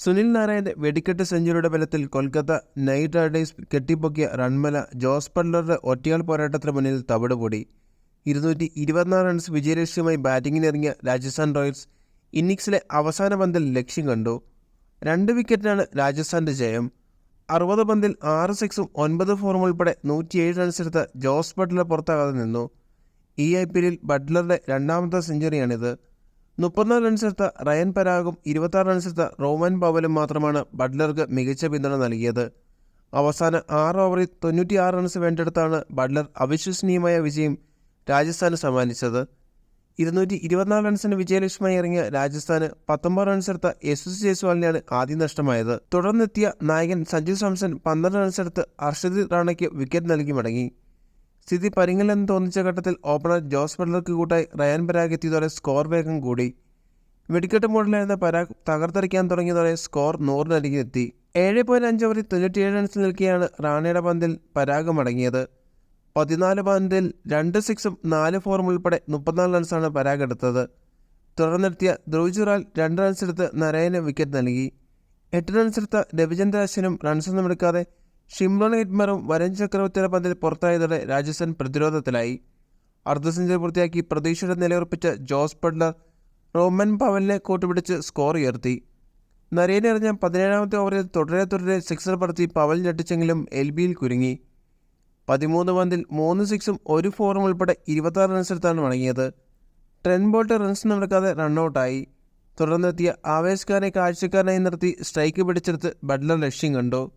സുനിൽ നാരായണന്റെ വെടിക്കെട്ട് സെഞ്ചുറിയുടെ ബലത്തിൽ കൊൽക്കത്ത നൈറ്റ് റൈഡേഴ്സ് കെട്ടിപ്പൊക്കിയ റൺമല ജോസ് ബട്ട്ലറുടെ ഒറ്റയാൾ പോരാട്ടത്തിന് മുന്നിൽ തവിടുപൊടി. ഇരുന്നൂറ്റി ഇരുപത്തിനാല് റൺസ് വിജയലക്ഷ്യമായി ബാറ്റിംഗിനിറങ്ങിയ രാജസ്ഥാൻ റോയൽസ് ഇന്നിംഗ്സിലെ അവസാന പന്തിൽ ലക്ഷ്യം കണ്ടു. രണ്ട് വിക്കറ്റിനാണ് രാജസ്ഥാന്റെ ജയം. അറുപത് പന്തിൽ ആറ് സിക്സും ഒൻപത് ഫോറും ഉൾപ്പെടെ നൂറ്റിയേഴ് റൺസ് എടുത്ത ജോസ് ബട്ട്ലർ പുറത്താകാതെ നിന്നു. ഈ ഐ പി എല്ലിൽ ബട്ട്ലറുടെ രണ്ടാമത്തെ സെഞ്ചുറിയാണിത് മുപ്പത്തിനാല് റൺസെടുത്ത റയൻ പരാഗും ഇരുപത്താറ് റൺസെടുത്ത റോമൻ പവലും മാത്രമാണ് ബട്ട്ലർക്ക് മികച്ച പിന്തുണ നൽകിയത്. അവസാന ആറ് ഓവറിൽ തൊണ്ണൂറ്റിയാറ് റൺസ് വേണ്ടെടുത്താണ് ബട്ട്ലർ അവിശ്വസനീയമായ വിജയം രാജസ്ഥാന് സമ്മാനിച്ചത്. ഇരുന്നൂറ്റി ഇരുപത്തിനാല് റൺസിന് വിജയലക്ഷ്യമായി ഇറങ്ങിയ രാജസ്ഥാന് പത്തൊമ്പത് റൺസെടുത്ത യശസ്വി ജയ്സ്വാളിനാണ് ആദ്യം നഷ്ടമായത്. തുടർന്നെത്തിയ നായകൻ സഞ്ജു സാംസൺ പന്ത്രണ്ട് റൺസെടുത്ത് അർഷദ് റാണയ്ക്ക് വിക്കറ്റ് നൽകി മടങ്ങി. സ്ഥിതി പരിങ്ങലെന്ന് തോന്നിച്ച ഘട്ടത്തിൽ ഓപ്പണർ ജോസ് ബട്ട്ലർക്ക് കൂട്ടായി റയാൻ പരാഗ് എത്തിയതോടെ സ്കോർ വേഗം കൂടി. വെടിക്കെട്ട് മോഡിലായിരുന്ന പരാഗ് തകർത്തെറിക്കാൻ തുടങ്ങിയതോടെ സ്കോർ നൂറിനരികിലെത്തി ഏഴ് പോയിന്റ് അഞ്ച് ഓവറിൽ തൊണ്ണൂറ്റിയേഴ് റൺസ് നിൽക്കുകയാണ് റാണയുടെ പന്തിൽ പരാഗ് മടങ്ങിയത്. പതിനാല് പന്തിൽ രണ്ട് സിക്സും നാല് ഫോറും ഉൾപ്പെടെ മുപ്പത്തിനാല് റൺസാണ് പരാഗ് എടുത്തത്. തുടർന്നെത്തിയ ധ്രുവ് ജുറാൽ രണ്ട് റൺസ് എടുത്ത് നരയന് വിക്കറ്റ് നൽകി. എട്ട് റൺസ് എടുത്ത അശ്വിനും റൺസൊന്നും എടുക്കാതെ ഷിംറൺ ഹിറ്റ്മറും വരൻ ചക്രവർത്തിയുടെ പന്തിൽ പുറത്തായതോടെ രാജസ്ഥാൻ പ്രതിരോധത്തിലായി. അർദ്ധ സെഞ്ചുറി പൂർത്തിയാക്കി പ്രതീക്ഷയുടെ നിലയുറപ്പിച്ച ജോസ് ബട്ട്ലർ റോമൻ പവലിനെ കൂട്ടുപിടിച്ച് സ്കോർ ഉയർത്തി. നരേനെറിഞ്ഞ പതിനേഴാമത്തെ ഓവറിൽ തുടരെ തുടരെ സിക്സർ പറത്തി പവൽ ഞെട്ടിച്ചെങ്കിലും എൽ ബിയിൽ കുരുങ്ങി. പതിമൂന്ന് പന്തിൽ മൂന്ന് സിക്സും ഒരു ഫോറും ഉൾപ്പെടെ ഇരുപത്താറ് റൺസെടുത്താണ് മടങ്ങിയത്. ട്രെൻ ബോൾട്ട് റൺസ് നടക്കാതെ റണ്ണൌട്ടായി. തുടർന്നെത്തിയ ആവേശക്കാരനെ കാഴ്ചക്കാരനായി നിർത്തി സ്ട്രൈക്ക് പിടിച്ചെടുത്ത് ബട്ട്ലർ ലക്ഷ്യം കണ്ടു.